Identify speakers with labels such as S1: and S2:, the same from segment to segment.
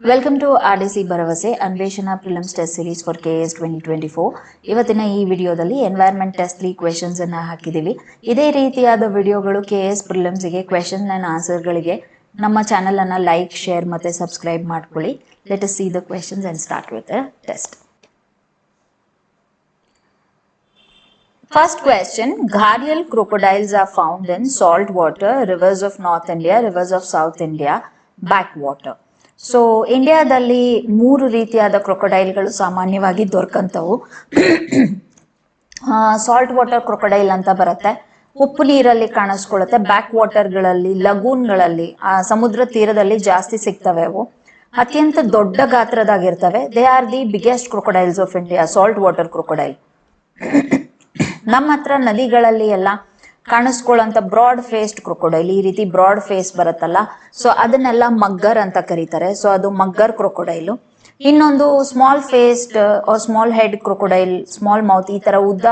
S1: Welcome to R D C ಭರವಸೆ ಅನ್ವೇಷಣಾ prelims test series for K S twenty twenty four ಇವತ್ತಿನ ಈ ವಿಡಿಯೋದಲ್ಲಿ environment test three questions ಅನ್ನು ಹಾಕಿದ್ದೀವಿ. ಇದೇ ರೀತಿಯಾದ ವಿಡಿಯೋಗಳು ಕೆ ಎಸ್ ಪ್ರಿಲಿಮ್ಸ್ಗೆ ಕ್ವೆಶನ್ ಆ್ಯಂಡ್ ಆನ್ಸರ್ಗಳಿಗೆ ನಮ್ಮ ಚಾನಲ್ ಅನ್ನ ಲೈಕ್ ಶೇರ್ ಮತ್ತು ಸಬ್ಸ್ಕ್ರೈಬ್ ಮಾಡ್ಕೊಳ್ಳಿ. Let us see the questions and start with test First question Gharial crocodiles are found in salt water, rivers of North India, rivers of South India, backwater. So ಇಂಡಿಯಾದಲ್ಲಿ ಮೂರು ರೀತಿಯಾದ ಕ್ರೊಕೊಡೈಲ್ಗಳು ಸಾಮಾನ್ಯವಾಗಿ ದೊರಕಂತವು. Salt water crocodile ಅಂತ ಬರುತ್ತೆ. ಉಪ್ಪು ನೀರಲ್ಲಿ ಕಾಣಿಸ್ಕೊಳ್ಳುತ್ತೆ. Back ವಾಟರ್ಗಳಲ್ಲಿ ಲಗೂನ್ಗಳಲ್ಲಿ ಆ, ಸಮುದ್ರ ತೀರದಲ್ಲಿ ಜಾಸ್ತಿ ಸಿಗ್ತವೆ ಅವು. ಅತ್ಯಂತ ದೊಡ್ಡ ಗಾತ್ರದಾಗಿರ್ತವೆ. They are the biggest crocodiles of India salt water crocodile ನಮ್ಮ ಹತ್ರ ನದಿಗಳಲ್ಲಿ ಎಲ್ಲ ಕಾಣಿಸ್ಕೊಳ್ಳೋಂಥ ಬ್ರಾಡ್ ಫೇಸ್ಡ್ ಕ್ರೊಕೊಡೈಲ್, ಈ ರೀತಿ ಬ್ರಾಡ್ ಫೇಸ್ ಬರುತ್ತಲ್ಲ ಸೊ ಅದನ್ನೆಲ್ಲ ಮಗ್ಗರ್ ಅಂತ ಕರೀತಾರೆ. ಸೊ ಅದು ಮಗ್ಗರ್ ಕ್ರೊಕೊಡೈಲು. ಇನ್ನೊಂದು small faced small head crocodile small mouth ಈ ತರ ಉದ್ದ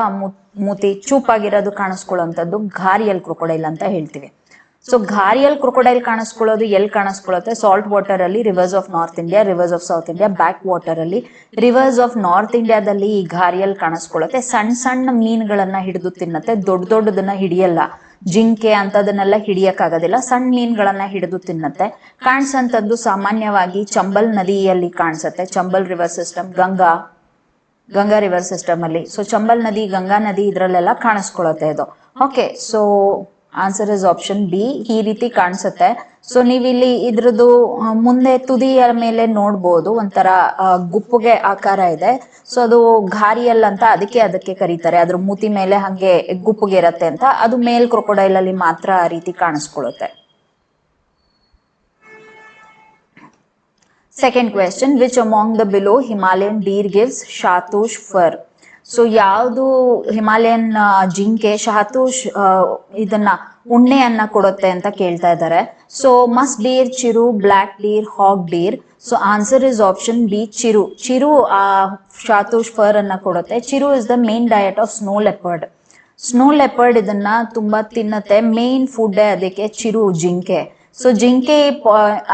S1: ಮೂತಿ ಚೂಪಾಗಿರೋದು ಕಾಣಿಸ್ಕೊಳ್ಳೋಂಥದ್ದು ಘಾರಿಯಲ್ ಕ್ರೊಕೊಡೈಲ್ ಅಂತ ಹೇಳ್ತೀವಿ. ಸೊ ಘಾರಿಯಲ್ ಕ್ರೊಕೊಡೈಲ್ ಕಾಣಿಸ್ಕೊಳ್ಳೋದು ಎಲ್ಲಿ ಕಾಣಿಸ್ಕೊಳ್ಳುತ್ತೆ? ಸಾಲ್ಟ್ ವಾಟರ್ ಅಲ್ಲಿ rivers of north India rivers of south India back water ಅಲ್ಲಿ. ರಿವರ್ಸ್ ಆಫ್ ನಾರ್ತ್ ಇಂಡಿಯಾದಲ್ಲಿ ಈ ಘಾರಿಯಲ್ ಕಾಣಿಸ್ಕೊಳ್ಳುತ್ತೆ. ಸಣ್ಣ ಸಣ್ಣ ಮೀನುಗಳನ್ನ ಹಿಡಿದು ತಿನ್ನತ್ತೆ. ದೊಡ್ಡ ದೊಡ್ಡದನ್ನ ಹಿಡಿಯಲ್ಲ. ಜಿಂಕೆ ಅಂತದನ್ನೆಲ್ಲ ಹಿಡಿಯಕ್ಕಾಗೋದಿಲ್ಲ. ಸಣ್ಣ ಮೀನುಗಳನ್ನ ಹಿಡಿದು ತಿನ್ನತ್ತೆ. ಕಾಣಿಸಂತದ್ದು ಸಾಮಾನ್ಯವಾಗಿ ಚಂಬಲ್ ನದಿಯಲ್ಲಿ ಕಾಣಿಸುತ್ತೆ. Chambal river system Ganga Ganga river system ಅಲ್ಲಿ. ಸೊ ಚಂಬಲ್ ನದಿ, ಗಂಗಾ ನದಿ ಇದ್ರಲ್ಲೆಲ್ಲ ಕಾಣಿಸ್ಕೊಳತ್ತೆ ಇದು. Okay so answer is option B ಈ ರೀತಿ ಕಾಣಿಸುತ್ತೆ. ಸೊ ನೀವಿಲ್ಲಿ ಇದ್ರದ್ದು ಮುಂದೆ ತುದಿಯ ಮೇಲೆ ನೋಡ್ಬೋದು. ಒಂಥರ ಗುಪ್ಪುಗೆ ಆಕಾರ ಇದೆ. ಸೊ ಅದು ಘಾರಿಯಲ್ ಅಂತ ಅದಕ್ಕೆ ಅದಕ್ಕೆ ಕರೀತಾರೆ. ಅದ್ರ ಮೂತಿ ಮೇಲೆ ಹಂಗೆ ಗುಪ್ಪುಗೆ ಇರತ್ತೆ ಅಂತ. ಅದು ಮೇಲ್ ಕ್ರೊಕೊಡೈಲ್ ಅಲ್ಲಿ ಮಾತ್ರ ಆ ರೀತಿ ಕಾಣಿಸ್ಕೊಳ್ಳುತ್ತೆ. Second question which among the below Himalayan deer gives shahtoosh fur? So ಯಾವುದು ಹಿಮಾಲಯನ್ ಜಿಂಕೆ, ಶಹತೂಷ್ ಇದನ್ನ ಉಣ್ಣೆಯನ್ನ ಕೊಡುತ್ತೆ ಅಂತ ಕೇಳ್ತಾ ಇದ್ದಾರೆ so musk deer chiru black deer hog deer so answer is option B chiru chiru ಆ ಶಾತೂಷ್ ಫರ್ ಅನ್ನ ಕೊಡುತ್ತೆ. Chiru is the main diet of snow leopard snow leopard ಇದನ್ನ ತುಂಬಾ ತಿನ್ನತ್ತೆ. ಮೇನ್ ಫುಡ್ ಅದಕ್ಕೆ ಚಿರು ಜಿಂಕೆ. ಸೊ ಜಿಂಕೆ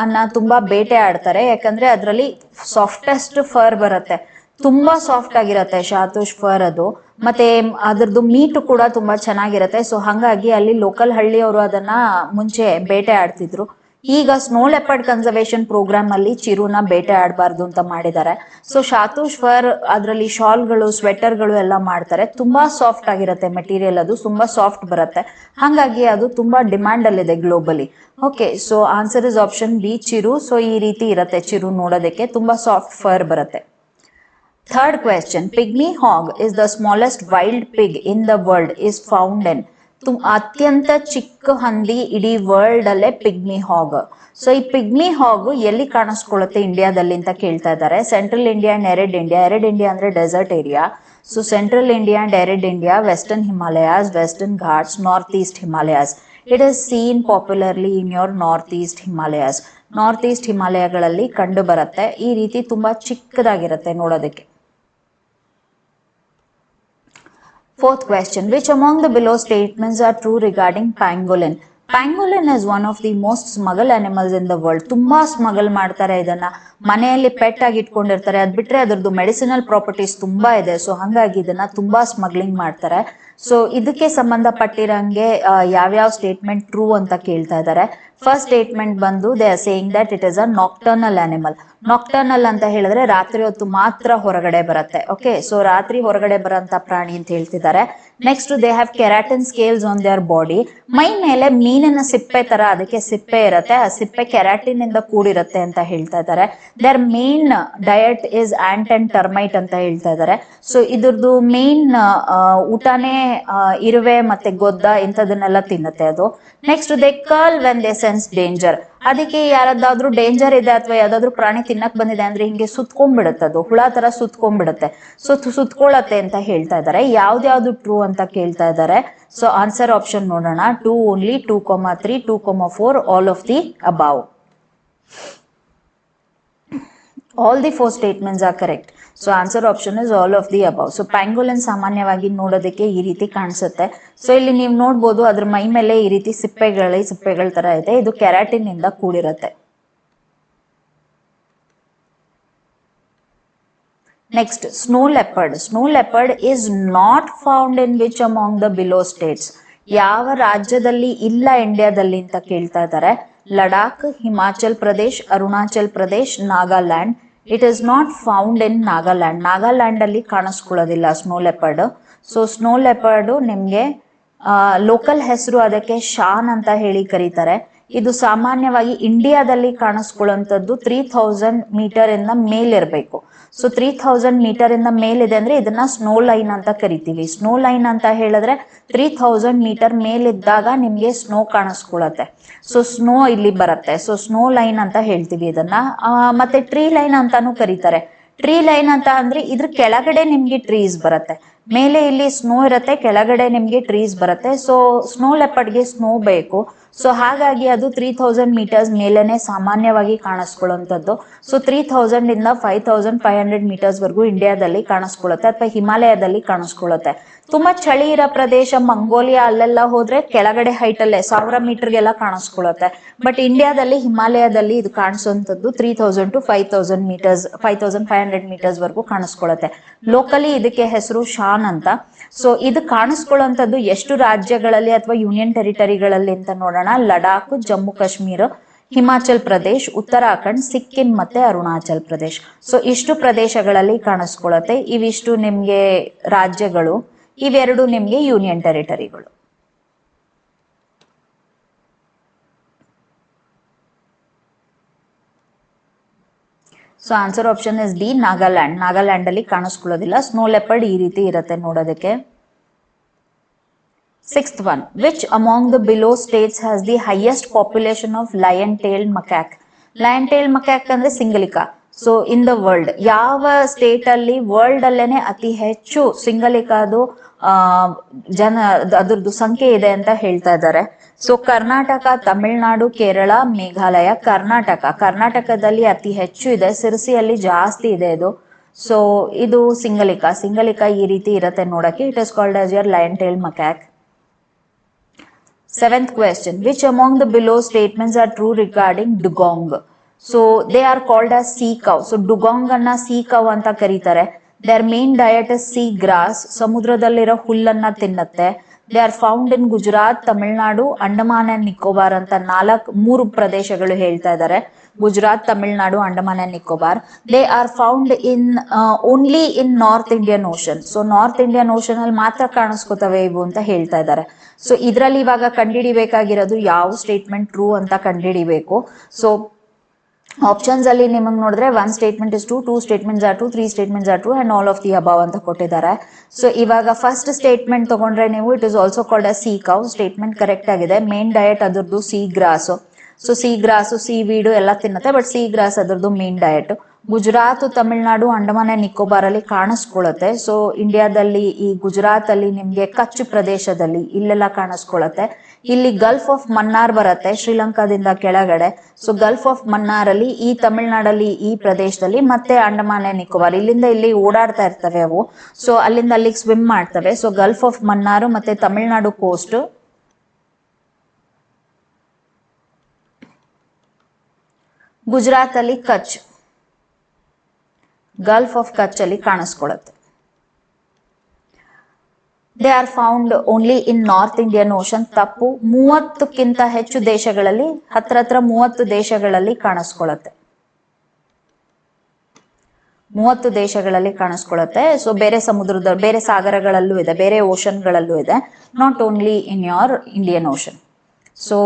S1: ಅನ್ನ ತುಂಬಾ ಬೇಟೆ ಆಡ್ತಾರೆ. ಯಾಕಂದ್ರೆ ಅದರಲ್ಲಿ ಸಾಫ್ಟೆಸ್ಟ್ ಫರ್ ಬರುತ್ತೆ. ತುಂಬಾ ಸಾಫ್ಟ್ ಆಗಿರತ್ತೆ ಶಾತೋಷ್ ಫರ್ ಅದು ಮತ್ತೆ ಅದ್ರದ್ದು ಮೀಟ್ ಕೂಡ ತುಂಬಾ ಚೆನ್ನಾಗಿರತ್ತೆ. ಸೊ ಹಂಗಾಗಿ ಅಲ್ಲಿ ಲೋಕಲ್ ಹಳ್ಳಿಯವರು ಅದನ್ನ ಮುಂಚೆ ಬೇಟೆ ಆಡ್ತಿದ್ರು. ಈಗ ಸ್ನೋ ಲೆಪರ್ಡ್ ಕನ್ಸರ್ವೇಶನ್ ಪ್ರೋಗ್ರಾಮ್ ಅಲ್ಲಿ ಚಿರುನ ಬೇಟೆ ಆಡಬಾರ್ದು ಅಂತ ಮಾಡಿದ್ದಾರೆ. ಸೊ ಶಾತೂಷ್ ಫರ್ ಅದರಲ್ಲಿ ಶಾಲ್ಗಳು ಸ್ವೆಟರ್ಗಳು ಎಲ್ಲ ಮಾಡ್ತಾರೆ. ತುಂಬಾ ಸಾಫ್ಟ್ ಆಗಿರುತ್ತೆ ಮೆಟೀರಿಯಲ್ ಅದು. ತುಂಬಾ ಸಾಫ್ಟ್ ಬರುತ್ತೆ. ಹಾಗಾಗಿ ಅದು ತುಂಬಾ ಡಿಮ್ಯಾಂಡ್ ಅಲ್ಲಿದೆ globally okay so answer is option B chiru. So ಈ ರೀತಿ ಇರುತ್ತೆ ಚಿರು ನೋಡೋದಕ್ಕೆ. ತುಂಬಾ ಸಾಫ್ಟ್ ಫರ್ ಬರುತ್ತೆ. Third question. Pygmy hog is the smallest wild pig in the world, is found in. ಅತ್ಯಂತ ಚಿಕ್ಕ ಹಂದಿ ಇಡೀ ವರ್ಲ್ಡ್ ಅಲ್ಲೇ ಪಿಗ್ಮಿ ಹಾಗ್ ಸೊ ಈ ಪಿಗ್ಮಿ ಹಾಗ್ ಎಲ್ಲಿ ಕಾಣಿಸ್ಕೊಳ್ಳುತ್ತೆ ಇಂಡಿಯಾದಲ್ಲಿ ಅಂತ ಕೇಳ್ತಾ ಇದ್ದಾರೆ. Central India and arid India arid India ಅಂದ್ರೆ desert area so central India and arid India western Himalayas western Ghats north east Himalayas it is seen popularly in your north east Himalayas north east ಹಿಮಾಲಯಗಳಲ್ಲಿ ಕಂಡು ಬರುತ್ತೆ. ಈ ರೀತಿ ತುಂಬಾ ಚಿಕ್ಕದಾಗಿರುತ್ತೆ ನೋಡೋದಕ್ಕೆ. Fourth question Which among the below statements are true regarding pangolin? Pangolin is one of the most smuggled animals in the world. ತುಂಬಾ smuggle ಮಾಡ್ತಾರೆ ಇದನ್ನ ಮನೆಯಲ್ಲಿ ಪೆಟ್ ಆಗಿ ಇಟ್ಕೊಂಡಿರ್ತಾರೆ ಅದ್ ಬಿಟ್ರೆ ಅದ್ರದ್ದು ಮೆಡಿಸಿನಲ್ ಪ್ರಾಪರ್ಟೀಸ್ ತುಂಬಾ ಇದೆ ಸೊ ಹಂಗಾಗಿ ಇದನ್ನ ತುಂಬಾ ಸ್ಮಗ್ಲಿಂಗ್ ಮಾಡ್ತಾರೆ ಸೊ ಇದಕ್ಕೆ ಸಂಬಂಧಪಟ್ಟಿರಂಗೆ ಯಾವ್ಯಾವ ಸ್ಟೇಟ್ಮೆಂಟ್ ಟ್ರೂ ಅಂತ ಕೇಳ್ತಾ ಇದ್ದಾರೆ ಫಸ್ಟ್ ಸ್ಟೇಟ್ಮೆಂಟ್ ಬಂದು they are saying that it is a nocturnal animal nocturnal ಅಂತ ಹೇಳಿದ್ರೆ ರಾತ್ರಿ ಹೊತ್ತು ಮಾತ್ರ ಹೊರಗಡೆ ಬರುತ್ತೆ. ಓಕೆ ಸೊ ರಾತ್ರಿ ಹೊರಗಡೆ ಬರೋಂತ ಪ್ರಾಣಿ ಅಂತ ಹೇಳ್ತಿದ್ದಾರೆ. Next they have keratin scales on their body ಮೈ ಮೇಲೆ ಮೀನಿನ ಸಿಪ್ಪೆ ತರ ಅದಕ್ಕೆ ಸಿಪ್ಪೆ ಇರುತ್ತೆ. ಆ ಸಿಪ್ಪೆ ಕೆರಾಟಿನ್ ಇಂದ ಕೂಡಿರುತ್ತೆ ಅಂತ ಹೇಳ್ತಾ ಇದ್ದಾರೆ. Their main diet is ant and termite ಅಂತ ಹೇಳ್ತಾ ಇದ್ದಾರೆ. ಸೊ ಇದ್ರದ್ದು ಮೇನ್ ಊಟನೇ ಇರುವೆ ಮತ್ತೆ ಗೊದ್ದ ಇಂಥದನ್ನೆಲ್ಲ ತಿನ್ನುತ್ತೆ ಅದು. Next they curl when they sense danger ಅದಕ್ಕೆ ಯಾರದ್ದಾದ್ರೂ ಡೇಂಜರ್ ಇದೆ ಅಥವಾ ಯಾವ್ದಾದ್ರು ಪ್ರಾಣಿ ತಿನ್ನಕ್ ಬಂದಿದೆ ಅಂದ್ರೆ ಹಿಂಗೆ ಸುತ್ಕೊಂಡ್ಬಿಡುತ್ತೆ ಅದು. ಹುಳ ತರ ಸುತ್ಕೊಂಡ್ಬಿಡುತ್ತೆ. ಸೊ ಸುತ್ಕೊಳತ್ತೆ ಅಂತ ಹೇಳ್ತಾ ಇದ್ದಾರೆ ಯಾವ್ದ್ಯಾವ್ದು ಟ್ರೂ ಅಂತ ಕೇಳ್ತಾ ಇದಾರೆ. ಸೊ ಆನ್ಸರ್ ಆಪ್ಷನ್ ನೋಡೋಣ. Two only two comma three two comma four all of the above all the four statements are correct so answer option is all of the above so pangolin ಸಾಮಾನ್ಯವಾಗಿ ನೋಡೋದಕ್ಕೆ ಈ ರೀತಿ ಕಾಣಿಸುತ್ತೆ so ಇಲ್ಲಿ ನೀವು ನೋಡ್ಬೋದು ಅದ್ರ ಮೈ ಮೇಲೆ ಈ ರೀತಿ ಸಿಪ್ಪೆಗಳ ಸಿಪ್ಪೆಗಳ ತರ ಇದೆ ಇದು ಕೆರಾಟಿನ್ ಇಂದ ಕೂಡಿರುತ್ತೆ next snow leopard snow leopard is not found in which among the below states ಯಾವ ರಾಜ್ಯದಲ್ಲಿ ಇಲ್ಲ ಇಂಡಿಯಾದಲ್ಲಿ ಅಂತ ಕೇಳ್ತಾ ಇದ್ದಾರೆ Ladakh Himachal Pradesh Arunachal Pradesh Nagaland it is not found in Nagaland Nagaland ಅಲ್ಲಿ ಕಾಣಿಸ್ಕೊಳ್ಳೋದಿಲ್ಲ snow leopard so snow leopard ನಿಮ್ಗೆ local ಹೆಸರು ಅದಕ್ಕೆ ಶಾನ್ ಅಂತ ಹೇಳಿ ಕರೀತಾರೆ. ಇದು ಸಾಮಾನ್ಯವಾಗಿ ಇಂಡಿಯಾದಲ್ಲಿ ಕಾಣಿಸ್ಕೊಳ್ಳುವಂಥದ್ದು ತ್ರೀ ಥೌಸಂಡ್ ಮೀಟರ್ ಇಂದ ಮೇಲಿರಬೇಕು. ಸೊ ತ್ರೀ ಥೌಸಂಡ್ ಮೀಟರ್ ಇಂದ ಮೇಲಿದೆ ಅಂದ್ರೆ ಇದನ್ನ ಸ್ನೋ ಲೈನ್ ಅಂತ ಕರಿತೀವಿ. ಸ್ನೋ ಲೈನ್ ಅಂತ ಹೇಳಿದ್ರೆ ತ್ರೀ ಥೌಸಂಡ್ ಮೀಟರ್ ಮೇಲಿದ್ದಾಗ ನಿಮ್ಗೆ ಸ್ನೋ ಕಾಣಿಸ್ಕೊಳತ್ತೆ ಸೊ ಸ್ನೋ ಇಲ್ಲಿ ಬರುತ್ತೆ. ಸೊ ಸ್ನೋ ಲೈನ್ ಅಂತ ಹೇಳ್ತೀವಿ ಇದನ್ನ. ಮತ್ತೆ ಟ್ರೀ ಲೈನ್ ಅಂತಾನು ಕರೀತಾರೆ. ಟ್ರೀ ಲೈನ್ ಅಂತ ಅಂದ್ರೆ ಇದ್ರ ಕೆಳಗಡೆ ನಿಮ್ಗೆ ಟ್ರೀಸ್ ಬರುತ್ತೆ. ಮೇಲೆ ಇಲ್ಲಿ ಸ್ನೋ ಇರುತ್ತೆ, ಕೆಳಗಡೆ ನಿಮ್ಗೆ ಟ್ರೀಸ್ ಬರುತ್ತೆ. ಸೊ ಸ್ನೋ ಲೆಪರ್ಡ್ಗೆ ಸ್ನೋ ಬೇಕು. ಸೊ ಹಾಗಾಗಿ ಅದು ತ್ರೀ ಥೌಸಂಡ್ ಮೀಟರ್ಸ್ ಮೇಲೆನೆ ಸಾಮಾನ್ಯವಾಗಿ ಕಾಣಿಸ್ಕೊಳ್ಳುವಂಥದ್ದು. ಸೊ ತ್ರೀ ಥೌಸಂಡ್ ಇಂದ five thousand five hundred metres ವರೆಗೂ ಇಂಡಿಯಾದಲ್ಲಿ ಕಾಣಿಸ್ಕೊಳ್ಳುತ್ತೆ ಅಥವಾ ಹಿಮಾಲಯದಲ್ಲಿ ಕಾಣಿಸ್ಕೊಳ್ಳುತ್ತೆ. ತುಂಬಾ ಚಳಿ ಇರೋ ಪ್ರದೇಶ, ಮಂಗೋಲಿಯಾ ಅಲ್ಲೆಲ್ಲ ಹೋದ್ರೆ ಕೆಳಗಡೆ ಹೈಟ್ ಅಲ್ಲೇ ಸಾವಿರ ಮೀಟರ್ಗೆಲ್ಲ ಕಾಣಿಸ್ಕೊಳ್ಳುತ್ತೆ. ಬಟ್ ಇಂಡಿಯಾದಲ್ಲಿ ಹಿಮಾಲಯದಲ್ಲಿ ಇದು ಕಾಣಿಸುವಂಥದ್ದು three thousand to five thousand metres five thousand five hundred metres ವರೆಗೂ ಕಾಣಿಸ್ಕೊಳ್ಳುತ್ತೆ. ಲೋಕಲಿ ಇದಕ್ಕೆ ಹೆಸರು ಶಾನ್ ಅಂತ. ಸೊ ಇದು ಕಾಣಿಸ್ಕೊಳ್ಳುವಂಥದ್ದು ಎಷ್ಟು ರಾಜ್ಯಗಳಲ್ಲಿ ಅಥವಾ ಯೂನಿಯನ್ ಟೆರಿಟರಿಗಳಲ್ಲಿ ಅಂತ ನೋಡೋಣ. ಲಡಾಖ್, ಜಮ್ಮು ಕಾಶ್ಮೀರ, ಹಿಮಾಚಲ್ ಪ್ರದೇಶ್, ಉತ್ತರಾಖಂಡ್, ಸಿಕ್ಕಿಂ ಮತ್ತೆ ಅರುಣಾಚಲ್ ಪ್ರದೇಶ್. ಸೊ ಇಷ್ಟು ಪ್ರದೇಶಗಳಲ್ಲಿ ಕಾಣಿಸ್ಕೊಳ್ಳುತ್ತೆ. ಇವಿಷ್ಟು ನಿಮ್ಗೆ ರಾಜ್ಯಗಳು, ಇವೆರಡು ನಿಮ್ಗೆ union ಟೆರಿಟರಿಗಳು. So answer option is D Nagaland. Nagaland ಅಲ್ಲಿ ಕಾಣಿಸ್ಕೊಳ್ಳೋದಿಲ್ಲ. ಸ್ನೋ ಲೆಪರ್ಡ್ ಈ ರೀತಿ ಇರುತ್ತೆ ನೋಡೋದಕ್ಕೆ. Which among the below states has the highest population of lion tailed macaque lion tailed macaque ಅಂದ್ರೆ ಸಿಂಗಲಿಕಾ ಸೊ ಇನ್ ದ ವರ್ಲ್ಡ್ ಯಾವ ಸ್ಟೇಟ್ ಅಲ್ಲಿ ವರ್ಲ್ಡ್ ಅಲ್ಲೇನೆ ಅತಿ ಹೆಚ್ಚು ಸಿಂಗಲಿಕಾದು ಜನ, ಅದ್ರದ್ದು ಸಂಖ್ಯೆ ಇದೆ ಅಂತ ಹೇಳ್ತಾ ಇದ್ದಾರೆ. ಸೊ ಕರ್ನಾಟಕ, ತಮಿಳುನಾಡು, ಕೇರಳ, ಮೇಘಾಲಯ, ಕರ್ನಾಟಕ. ಕರ್ನಾಟಕದಲ್ಲಿ ಅತಿ ಹೆಚ್ಚು ಇದೆ. ಸಿರಸಿಯಲ್ಲಿ ಜಾಸ್ತಿ ಇದೆ ಇದು. ಸೊ ಇದು ಸಿಂಗಲಿಕಾ ಸಿಂಗಲಿಕಾ ಈ ರೀತಿ ಇರತ್ತೆ ನೋಡಕ್ಕೆ. It is called as your lion tail macaque Seventh question Which among the below statements are true regarding dugong? So they are called as sea cow. So dugong ಅನ್ನ sea cow anta ಕರೀತಾರೆ Their main diet is sea grass. ಸಮುದ್ರದಲ್ಲಿರೋ ಹುಲ್ಲನ್ನ ತಿನ್ನತ್ತೆ they are found in Gujarat Tamil Nadu Andaman and Nicobar ಅಂತ ನಾಲ್ಕ್, ಮೂರು ಪ್ರದೇಶಗಳು ಹೇಳ್ತಾ ಇದ್ದಾರೆ Gujarat Tamil Nadu Andaman and Nicobar they are found in only in north Indian ocean so north Indian ocean ಅಲ್ಲಿ ಮಾತ್ರ ಕಾಣಿಸ್ಕೋತವೆ ಇವು ಅಂತ ಹೇಳ್ತಾ ಇದ್ದಾರೆ ಸೊ ಇದರಲ್ಲಿ ಇವಾಗ ಕಂಡುಹಿಡಿಬೇಕಾಗಿರೋದು ಯಾವ ಸ್ಟೇಟ್ಮೆಂಟ್ ಟ್ರೂ ಅಂತ ಕಂಡುಹಿಡಿಬೇಕು. ಸೊ ಆಪ್ಷನ್ಸ್ ಅಲ್ಲಿ ನಿಮಗೆ ನೋಡಿದ್ರೆ one statement is true two statements are true three statements are true and all of the above ಅಂತ ಕೊಟ್ಟಿದ್ದಾರೆ. ಸೊ ಇವಾಗ ಫಸ್ಟ್ ಸ್ಟೇಟ್ಮೆಂಟ್ ತಗೊಂಡ್ರೆ ನೀವು it is also called a sea cow statement correct ಆಗಿದೆ. Main diet ಅದರದ್ದು sea grass so sea grass sea weed ಎಲ್ಲ ತಿನ್ನುತ್ತೆ but sea grass ಅದರದ್ದು main diet Gujarat, Tamil Nadu, Andaman and Nicobar ಅಲ್ಲಿ ಕಾಣಿಸ್ಕೊಳ್ಳುತ್ತೆ so ಇಂಡಿಯಾದಲ್ಲಿ ಈ ಗುಜರಾತ್ ಅಲ್ಲಿ ನಿಮ್ಗೆ ಕಚ್ ಪ್ರದೇಶದಲ್ಲಿ ಇಲ್ಲೆಲ್ಲ ಕಾಣಿಸ್ಕೊಳ್ಳುತ್ತೆ ಇಲ್ಲಿ ಗಲ್ಫ್ ಆಫ್ ಮನ್ನಾರ್ ಬರುತ್ತೆ, ಶ್ರೀಲಂಕಾದಿಂದ ಕೆಳಗಡೆ. ಸೊ ಗಲ್ಫ್ ಆಫ್ ಮನ್ನಾರ್ ಅಲ್ಲಿ ಈ ತಮಿಳ್ನಾಡಲ್ಲಿ ಈ ಪ್ರದೇಶದಲ್ಲಿ ಮತ್ತೆ ಅಂಡಮಾನ್ ಅಂಡ್ ನಿಕೋಬಾರ್. ಇಲ್ಲಿಂದ ಇಲ್ಲಿ ಓಡಾಡ್ತಾ ಇರ್ತವೆ ಅವು. ಸೊ ಅಲ್ಲಿಂದ ಅಲ್ಲಿಗೆ ಸ್ವಿಮ್ ಮಾಡ್ತವೆ. ಸೊ ಗಲ್ಫ್ ಆಫ್ ಮನ್ನಾರು ಮತ್ತೆ ತಮಿಳ್ನಾಡು ಕೋಸ್ಟ್ ಗುಜರಾತ್ ಅಲ್ಲಿ ಕಚ್ ಗಲ್ಫ್ ಆಫ್ ಕಚ್ ಅಲ್ಲಿ ಕಾಣಿಸ್ಕೊಳ್ಳುತ್ತೆ they are found only in north Indian ocean ತಪ್ಪು ಮೂವತ್ತಕ್ಕಿಂತ ಹೆಚ್ಚು ದೇಶಗಳಲ್ಲಿ ಹತ್ರ ಹತ್ರ ಮೂವತ್ತು ದೇಶಗಳಲ್ಲಿ ಕಾಣಿಸ್ಕೊಳ್ಳುತ್ತೆ. ಮೂವತ್ತು ದೇಶಗಳಲ್ಲಿ ಕಾಣಿಸ್ಕೊಳ್ಳುತ್ತೆ. ಸೊ ಬೇರೆ ಸಮುದ್ರದ, ಬೇರೆ ಸಾಗರಗಳಲ್ಲೂ ಇದೆ, ಬೇರೆ ಓಷನ್ಗಳಲ್ಲೂ ಇದೆ. Not only in your Indian ocean so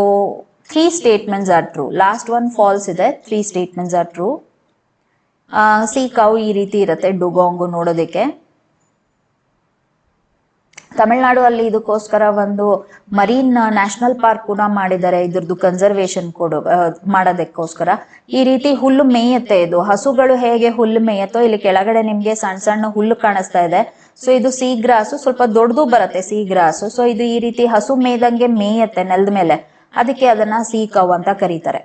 S1: three statements are true last one false ಇದೆ. Three statements are true sea cow ಈ ರೀತಿ ಇರುತ್ತೆ, ಡುಗಾಂಗು ನೋಡೋದಕ್ಕೆ. ತಮಿಳ್ನಾಡು ಅಲ್ಲಿ ಇದಕ್ಕೋಸ್ಕರ ಒಂದು ಮರೀನ್ ನ್ಯಾಷನಲ್ ಪಾರ್ಕ್ ಕೂಡ ಮಾಡಿದ್ದಾರೆ. ಇದ್ರದ್ದು ಕನ್ಸರ್ವೇಶನ್ ಕೊಡು ಮಾಡೋದಕ್ಕೋಸ್ಕರ. ಈ ರೀತಿ ಹುಲ್ಲು ಮೇಯುತ್ತೆ ಇದು. ಹಸುಗಳು ಹೇಗೆ ಹುಲ್ಲು ಮೇಯತ್ತೋ, ಇಲ್ಲಿ ಕೆಳಗಡೆ ನಿಮ್ಗೆ ಸಣ್ಣ ಸಣ್ಣ ಹುಲ್ಲು ಕಾಣಿಸ್ತಾ ಇದೆ. ಸೊ ಇದು ಸಿ ಗ್ರಾಸು ಸ್ವಲ್ಪ ದೊಡ್ಡದು ಬರುತ್ತೆ ಸಿ ಗ್ರಾಸು ಸೊ ಇದು ಈ ರೀತಿ ಹಸು ಮೇಯ್ದಂಗೆ ಮೇಯತ್ತೆ ನೆಲದ ಮೇಲೆ. ಅದಕ್ಕೆ ಅದನ್ನ ಸಿ ಕವ್ ಅಂತ ಕರೀತಾರೆ.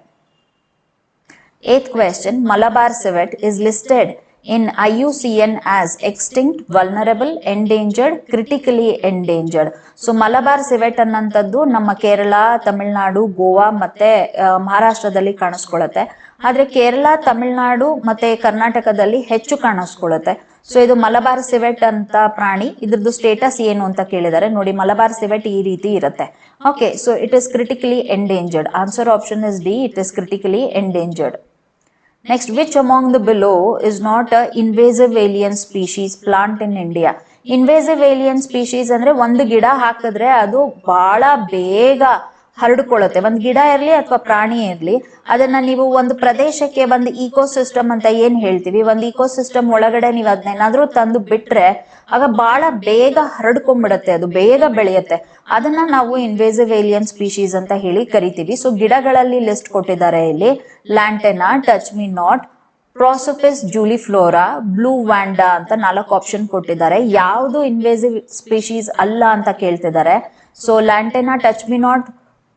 S1: Eighth question Malabar civet is listed. In IUCN as extinct, vulnerable, endangered, critically endangered. So Malabar civet ಅನ್ನೋಂಥದ್ದು ನಮ್ಮ ಕೇರಳ ತಮಿಳುನಾಡು ಗೋವಾ ಮತ್ತೆ ಮಹಾರಾಷ್ಟ್ರದಲ್ಲಿ ಕಾಣಿಸ್ಕೊಳ್ಳುತ್ತೆ. ಆದ್ರೆ ಕೇರಳ ತಮಿಳುನಾಡು ಮತ್ತೆ ಕರ್ನಾಟಕದಲ್ಲಿ ಹೆಚ್ಚು ಕಾಣಿಸ್ಕೊಳ್ಳುತ್ತೆ. ಸೊ ಇದು ಮಲಬಾರ್ ಸಿವೆಟ್ ಅಂತ ಪ್ರಾಣಿ. ಇದ್ರದ್ದು ಸ್ಟೇಟಸ್ ಏನು ಅಂತ ಕೇಳಿದ್ದಾರೆ ನೋಡಿ ಮಲಬಾರ್ ಸಿವೆಟ್ ಈ ರೀತಿ ಇರುತ್ತೆ. Okay so it is critically endangered answer option is D it is critically endangered next which among the below is not a invasive alien species plant in India invasive alien species ಅಂದ್ರೆ ಒಂದು ಗಿಡ ಹಾಕಿದ್ರೆ ಅದು ಬಹಳ ಬೇಗ ಹರಡ್ಕೊಳ್ಳುತ್ತೆ. ಒಂದು ಗಿಡ ಇರಲಿ ಅಥವಾ ಪ್ರಾಣಿ ಇರಲಿ, ಅದನ್ನ ನೀವು ಒಂದು ಪ್ರದೇಶಕ್ಕೆ ಒಂದು ಇಕೋಸಿಸ್ಟಮ್ ಅಂತ ಏನ್ ಹೇಳ್ತೀವಿ? ಒಂದು ಇಕೋಸಿಸ್ಟಮ್ ಒಳಗಡೆ ನೀವು ಅದನ್ನೇನಾದ್ರೂ ತಂದು ಬಿಟ್ರೆ, ಆಗ ಬಹಳ ಬೇಗ ಹರಡ್ಕೊಂಡ್ಬಿಡತ್ತೆ, ಅದು ಬೇಗ ಬೆಳೆಯುತ್ತೆ. ಅದನ್ನ ನಾವು ಇನ್ವೇಸಿವ್ ಏಲಿಯನ್ ಸ್ಪೀಶೀಸ್ ಅಂತ ಹೇಳಿ ಕರಿತೀವಿ. ಸೊ ಗಿಡಗಳಲ್ಲಿ ಲಿಸ್ಟ್ ಕೊಟ್ಟಿದ್ದಾರೆ ಇಲ್ಲಿ. Lantana touch me not prosopis juliflora blue vanda ಅಂತ ನಾಲ್ಕು ಆಪ್ಷನ್ ಕೊಟ್ಟಿದ್ದಾರೆ. ಯಾವುದು ಇನ್ವೇಸಿವ್ ಸ್ಪೀಶೀಸ್ ಅಲ್ಲ ಅಂತ ಕೇಳ್ತಿದ್ದಾರೆ. So lantana touch me not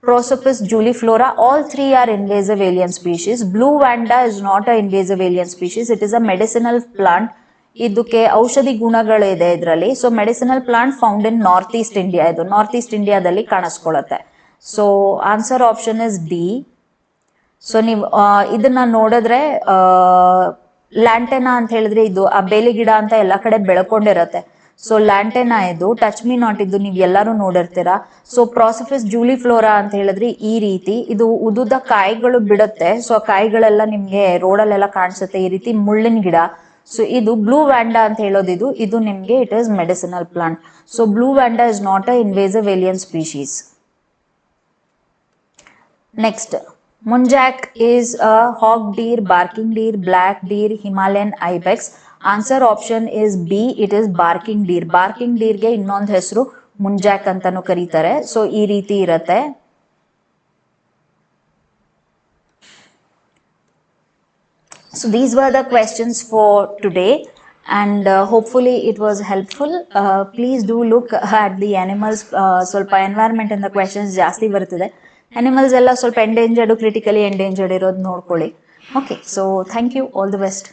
S1: Prosopis juliflora, all three are invasive alien species. Blue vanda is not an invasive alien species. It is a medicinal plant. ಇದಕ್ಕೆ ಔಷಧಿ ಗುಣಗಳು ಇದೆ ಇದರಲ್ಲಿ so medicinal plant found in north east India ಇದು north east ಇಂಡಿಯಾದಲ್ಲಿ ಕಾಣಿಸ್ಕೊಳ್ಳುತ್ತೆ so answer option is D so ನೀವು ಇದನ್ನ ನೋಡಿದ್ರೆ ಲ್ಯಾಂಟೆನಾ ಅಂತ ಹೇಳಿದ್ರೆ ಇದು ಆ ಬೇಲಿ ಗಿಡ ಅಂತ ಎಲ್ಲ ಕಡೆ ಬೆಳ್ಕೊಂಡಿರತ್ತೆ ಸೊ ಲ್ಯಾಂಟೆನಾ ಇದು ಟಚ್ ಮಿ ನಾಟ್ ಇದು ನೀವು ಎಲ್ಲರೂ ನೋಡಿರ್ತೀರ. ಸೊ ಪ್ರಾಸಫಿಸ್ ಜೂಲಿಫ್ಲೋರಾ ಅಂತ ಹೇಳಿದ್ರೆ, ಈ ರೀತಿ ಇದು ಉದುದ ಕಾಯಿಗಳು ಬಿಡುತ್ತೆ. ಸೊ ಕಾಯಿಗಳೆಲ್ಲ ನಿಮ್ಗೆ ರೋಡಲ್ಲೆಲ್ಲ ಕಾಣಿಸುತ್ತೆ, ಈ ರೀತಿ ಮುಳ್ಳಿನ ಗಿಡ. ಸೊ ಇದು ಬ್ಲೂ ವ್ಯಾಂಡಾ ಅಂತ ಹೇಳೋದು ಇದು ನಿಮ್ಗೆ it is medicinal plant so blue vanda is not a invasive alien species next muntjac is a hog deer barking deer black deer Himalayan ibex. Answer option is B. It is barking deer. Barking deer ಗೆ ಇನ್ನೊಂದು ಹೆಸರು muntjac ಅಂತಾನು ಕರೀತಾರೆ so ಈ ರೀತಿ ಇರತ್ತೆ So these were the questions for today and uh, hopefully it was helpful. Uh, please do look uh, ಸ್ವಲ್ಪ environment ಇಂದ ಕ್ವೆಶನ್ಸ್ ಜಾಸ್ತಿ ಬರ್ತಿದೆ ಅನಿಮಲ್ಸ್ ಎಲ್ಲ ಸ್ವಲ್ಪ ಎಂಡೇಂಜರ್ಡ್ ಕ್ರಿಟಿಕಲಿ ಎಂಡೇಂಜರ್ಡ್ ಇರೋದು ನೋಡ್ಕೊಳ್ಳಿ okay so thank you all the best